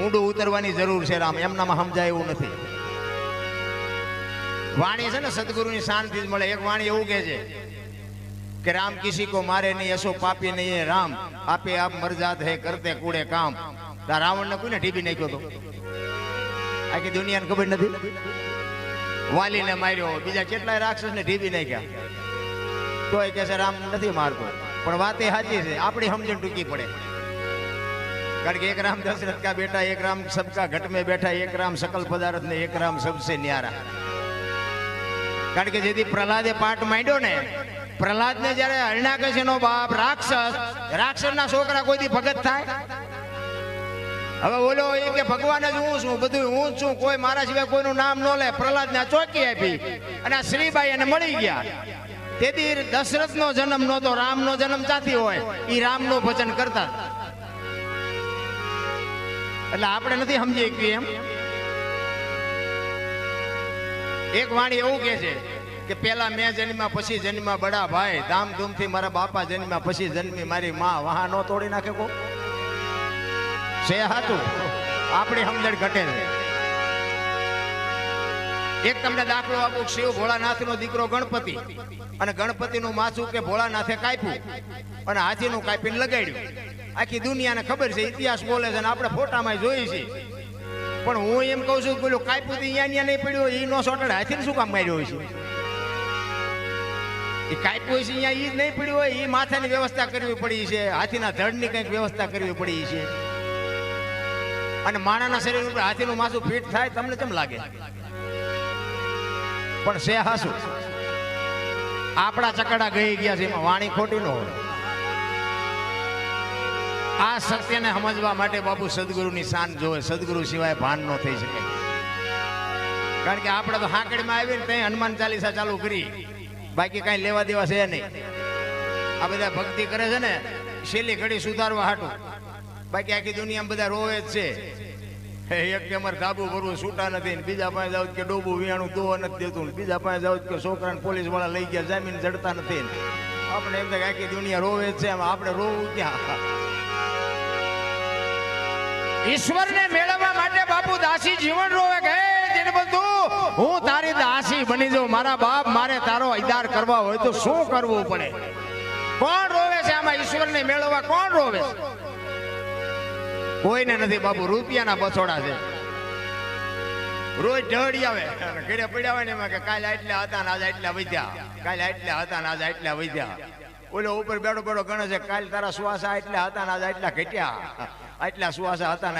ઊંડું ઉતરવાની જરૂર છે રામ, એમનામાં સમજાય એવું નથી. વાણી છે ને સદગુરુની શાંતિ જ મળે. એક વાણી એવું કહે છે કે રામ કિસી કો મારે નહીં એસો પાપી નહીં રામ. આપે આપ મરજાત હે, કરતે કૂડે કામ. રાવણને કોઈને ટીબી નાખ્યો તો? આખી દુનિયાને ખબર નથી? વાલીને માર્યો. બીજા કેટલાય રાક્ષસને ઢીબી નાખ્યા. તોય કહે છે, રામ નથી મારતો. પણ વાત એ સાચી છે. આપણી સમજણ ટૂંકી પડે. કારણ કે એક રામ દશરથ કા બેટા, એક રામ સબકા ઘટ में બેઠા, એક રામ સકલ પદાર્થ ને એક રામ સબસે ન્યારા. કારણ કે જેથી પ્રહલાદે પાઠ માંડ્યો ને પ્રહલાદ ને જયારે હરણાકશી નો બાપ રાક્ષસ રાક્ષસ ના છોકરા કોઈ દી ભગત થાય? હવે બોલો એ કે, ભગવાન જ હું છું બધું હું છું, કોઈ મારા સિવાય કોઈનું નામ ન લે. પ્રહલાદ ને ચોકી આપી અને આ શ્રીબાઈ એને મળી ગયા. તેથી દશરથ નો જન્મ નહોતો રામ નો જન્મ ચાથી હોય એ રામનું ભજન કરતા એટલે આપણે નથી સમજી શકીએ એમ. એક વાણી એવું કે છે કે પેલા મેં જન્મ્યા પછી જન્મ્યા બડા ભાઈ, ધામધૂમથી મારા બાપા જન્મ્યા પછી જન્મી મારી માં. વાહ નો તોડી નાખે કો છે હાતું આપણી સમજણ ઘટે છે એક તમને દાખલો આપું, શિવ ભોળાનાથ નો દીકરો ગણપતિ. અને ગણપતિ નું માથું કે ભોળાનાથે કાપ્યું. અને હાથી નું કાપીને લગાડ્યું. આખી દુનિયાને ખબર છે, ઇતિહાસ બોલે છે અને આપણે ફોટામાં જોઈ છે. પણ હું એમ કહું છું પેલું કાંઈ તો અહીંયા ત્યાં નહીં પડ્યું એ નો સોટડ હાથીને શું કામ માર્યો હોય છે? એ કાંઈ હોય અહીંયા એ જ નહીં પડ્યું હોય એ માથાની વ્યવસ્થા કરવી પડી છે, હાથીના ધડની કંઈક વ્યવસ્થા કરવી પડી છે. અને માણાના શરીર ઉપર હાથીનું માથું ફિટ થાય, તમને કેમ લાગે? પણ છે હાસું. આપણા ચકડા ગઈ ગયા છે, એમાં વાણી ખોટી ન હોય. આ સત્યને સમજવા માટે બાપુ સદગુરુની શાન જોવે. સદગુરુ સિવાય ભાન ન થઈ શકે. કારણ કે આપણે તો હાંકડીમાં આવીને ત્યાં હનુમાન ચાલીસા ચાલુ કરી. બાકી કાંઈ લેવા દેવા છે નહીં. આ બધા ભક્તિ કરે છે ને, છેલ્લી ઘડી સુધારવા હાટું. બાકી આખી દુનિયામાં બધા રોવે જ છે. એક કેમર કાબુ કરવું છૂટા નથી બીજા પાસે જાવ કે ડોબું વિયાણું દોવા નથી દેતું બીજા પાસે જાવ કે છોકરાને પોલીસવાળા લઈ ગયા, જામીન જડતા નથી આપણે એમ થાય આખી દુનિયા રોવે છે આપણે રોવું ક્યાં? ઈશ્વરને મેળવવા માટે બાપુ દાસી જીવન રોવે કે, હે બધું, હું તારી દાસી બની જાઉં, મારા બાપ મારે તારો અદાર કરવા હોય તો શું કરવું પડે? કોણ રોવે છે આમાં ઈશ્વરને મેળવવા? કોણ રોવે છે? કોઈને નથી બાપુ, રૂપિયાના બસોડા છે. રોજ ઢળી આવે. ઘરે પડ્યા હોય ને એમાં કે, કાલે આટલા હતા ને આજે આટલા વધ્યા. કાલે આટલા હતા ને આજે આટલા વધ્યા. ઓલો ઉપર બેઠો બેઠો ગણે છે, કાલ તારા સુવાસા એટલા હતા ને આજે એટલા ઘટ્યા. આટલા સુવાસા હતા